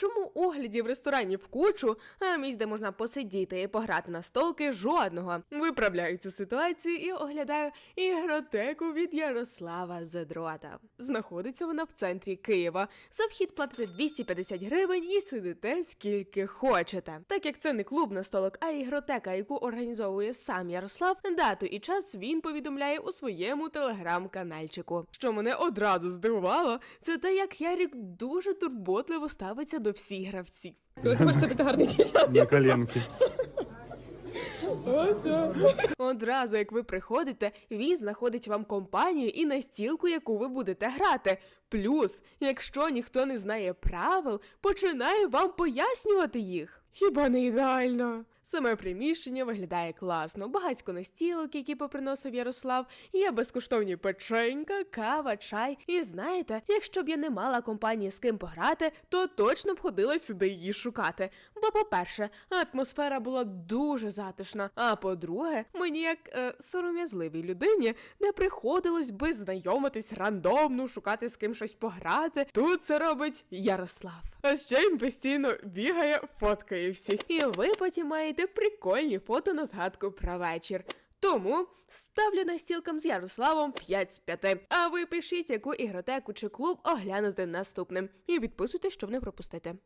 Чому оглядів ресторанів кучу, а місць, де можна посидіти і пограти на столки, жодного. Виправляю цю ситуацію і оглядаю ігротеку від Ярослава Зедрота. Знаходиться вона в центрі Києва. За вхід платите 250 гривень і сидите скільки хочете. Так як це не клуб на столик, а ігротека, яку організовує сам Ярослав, дату і час він повідомляє у своєму телеграм-канальчику. Що мене одразу здивувало, це те, як Ярік дуже турботливо ставиться до всіх гравців. На коленки. Одразу, як ви приходите, він знаходить вам компанію і настілку, яку ви будете грати. Плюс, якщо ніхто не знає правил, починає вам пояснювати їх. Хіба не ідеально? Саме приміщення виглядає класно, багатько настілок, які поприносив Ярослав, є безкоштовні печенька, кава, чай. І знаєте, якщо б я не мала компанії з ким пограти, то точно б ходила сюди її шукати. Бо, по-перше, атмосфера була дуже затишна. А по-друге, мені як е, сором'язливій людині не приходилось би знайомитись рандомно, шукати з ким щось пограти. Тут це робить Ярослав. А ще він постійно бігає, фоткає всіх. І ви потім маєте прикольні фото на згадку про вечір. Тому ставлю настілкам з Ярославом 5 з 5. А ви пишіть, яку ігротеку чи клуб оглянути наступним. І підписуйтесь, щоб не пропустити.